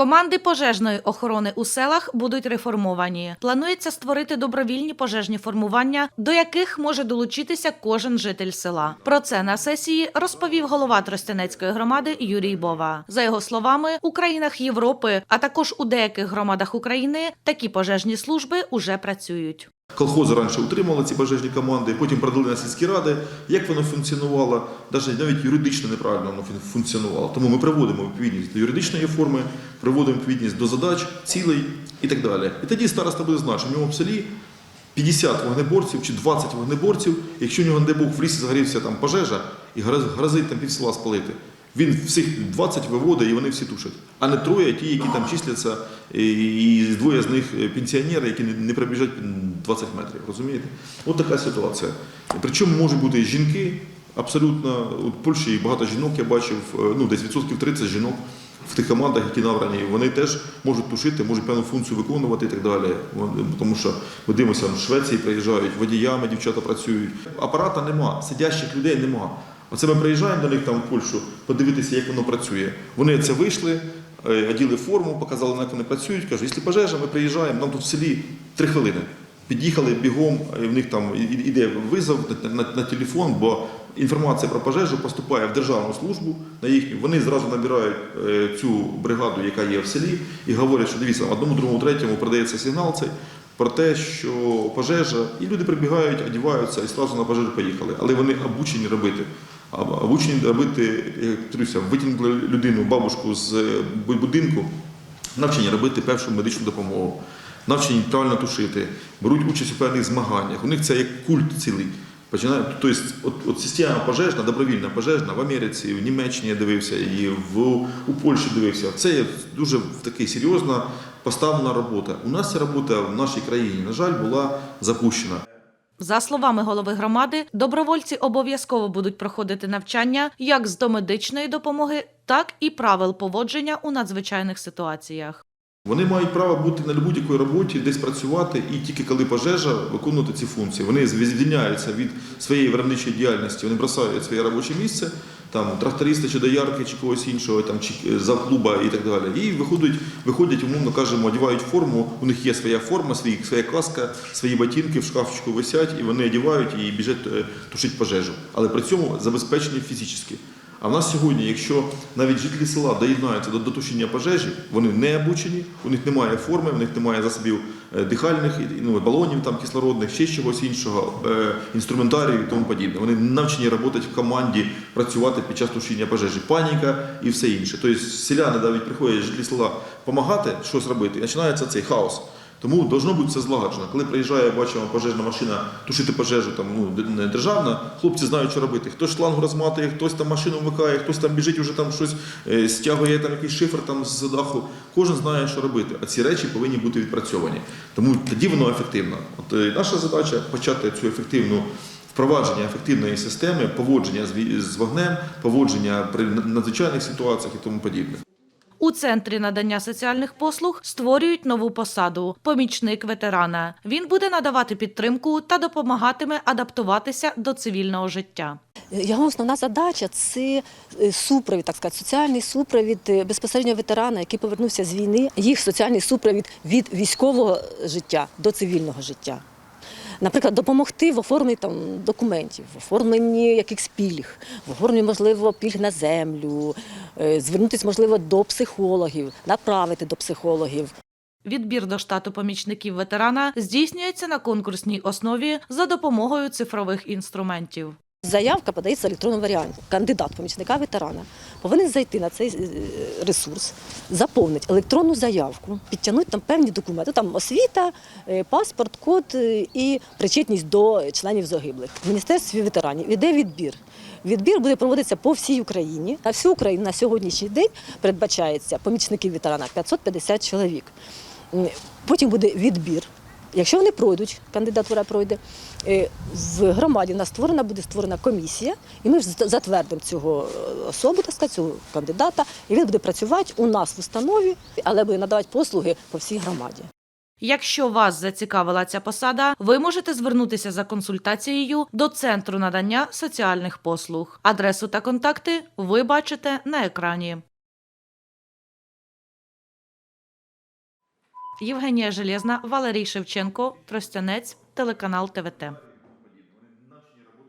Команди пожежної охорони у селах будуть реформовані. Планується створити добровільні пожежні формування, до яких може долучитися кожен житель села. Про це на сесії розповів голова Тростянецької громади Юрій Бова. За його словами, у країнах Європи, а також у деяких громадах України такі пожежні служби уже працюють. Колхози раніше утримували ці пожежні команди, потім продали на сільські ради. Як воно функціонувало, навіть навіть юридично неправильно воно фун- функціонувало. Тому ми приводимо відповідність до юридичної форми, приводимо відповідність до задач, цілей і так далі. І тоді староста буде знати, що в нього в селі 50 вогнеборців чи 20 вогнеборців. Якщо у нього, не Бог, в лісі загорівся там пожежа і гроз- грозить там пів села спалити. Він всіх 20 виводить і вони всі тушать, а не троє, ті, які там числяться, і двоє з них е, пенсіонери, які не- пробіжать 20 метрів. Розумієте? От така ситуація. Причому можуть бути і жінки, абсолютно. В Польщі багато жінок я бачив, е, ну десь відсотків 30 жінок в тих командах, які набрані, вони теж можуть тушити, можуть певну функцію виконувати і так далі. Тому що ми дивимося, в Швеції приїжджають, водіями дівчата працюють. Апарата нема, сидящих людей нема. Оце ми приїжджаємо до них там в Польщу, подивитися, як воно працює. Вони це вийшли, е, оділи форму, показали, як вони працюють. Кажуть, якщо пожежа, ми приїжджаємо, нам тут в селі три хвилини. Під'їхали бігом, і в них там іде визов на, телефон, бо інформація про пожежу поступає в державну службу на їхню. Вони зразу набирають е, цю бригаду, яка є в селі, і говорять, що дивіться, одному, другому, третьому продається сигнал цей про те, що пожежа, і люди прибігають, одіваються і одразу на пожежу поїхали. Але вони обучені робити. Обучені робити, як витягнули людину, бабушку з е, будинку, навчені робити першу медичну допомогу, навчені правильно тушити, беруть участь у певних змаганнях. У них це як культ цілий. Починають, тобто, от, от система пожежна, добровільна пожежна в Америці, в Німеччині я дивився, і в, у Польщі дивився. Це дуже така серйозна поставлена робота. У нас ця робота в нашій країні, на жаль, була запущена. За словами голови громади, добровольці обов'язково будуть проходити навчання як з домедичної допомоги, так і правил поводження у надзвичайних ситуаціях. Вони мають право бути на будь-якій роботі, десь працювати, і тільки коли пожежа виконувати ці функції. Вони звільняються від своєї виробничої діяльності, вони бросають своє робоче місце, там тракториста чи доярки, чи когось іншого, там чи завклуба і так далі. І виходять, виходять, умовно кажемо, одягають форму. У них є своя форма, свій, своя каска, свої ботинки в шкафчику висять, і вони одягають і біжать е, тушити пожежу. Але при цьому забезпечені фізично. А в нас сьогодні, якщо навіть жителі села доєднаються до, до тушіння пожежі, вони не обучені, у них немає форми, у них немає засобів е, дихальних, ну, балонів там, кислородних, ще чогось іншого, е, інструментарію і тому подібне. Вони навчені працювати в команді, працювати під час тушіння пожежі, паніка і все інше. Тобто селяни навіть приходять жителі села допомагати щось робити, і починається цей хаос. Тому должно бути це злагоджено. Коли приїжджає, бачимо, пожежна машина тушити пожежу, там ну не державна, хлопці знають, що робити. Хтось шлангу розматує, хтось там машину вмикає, хтось там біжить, вже там щось е, стягує там якийсь шифр там з даху. Кожен знає, що робити. А ці речі повинні бути відпрацьовані. Тому тоді воно ефективно. От е, наша задача почати цю ефективну. Впровадження ефективної системи, поводження з вогнем, поводження при надзвичайних ситуаціях і тому подібне. У центрі надання соціальних послуг створюють нову посаду помічник ветерана. Він буде надавати підтримку та допомагатиме адаптуватися до цивільного життя. Його основна задача це е, супровід, так сказати, соціальний супровід е, безпосередньо ветерана, який повернувся з війни, їх соціальний супровід від військового життя до цивільного життя. Наприклад, допомогти в оформленні там документів, в оформленні якихось пільг, в оформленні, можливо, пільг на землю, е, звернутися, можливо, до психологів, направити до психологів. Відбір до штату помічників ветерана здійснюється на конкурсній основі за допомогою цифрових інструментів. Заявка подається в електронному варіанті. Кандидат помічника ветерана повинен зайти на цей е, ресурс, заповнити електронну заявку, підтягнути там певні документи, там освіта, е, паспорт, код е, і причетність до членів загиблих. В міністерстві ветеранів іде відбір. Відбір буде проводитися по всій Україні. На всю Україну на сьогоднішній день передбачається помічників ветерана 550 чоловік. Потім буде відбір. Якщо вони пройдуть, кандидатура пройде, е, в громаді у нас створена буде створена комісія, і ми затвердимо цього е, особу, так сказати, цього кандидата, і він буде працювати у нас в установі, але буде надавати послуги по всій громаді. Якщо вас зацікавила ця посада, ви можете звернутися за консультацією до центру надання соціальних послуг. Адресу та контакти ви бачите на екрані. Євгенія Железна, Валерій Шевченко, Тростянець, телеканал ТВТ.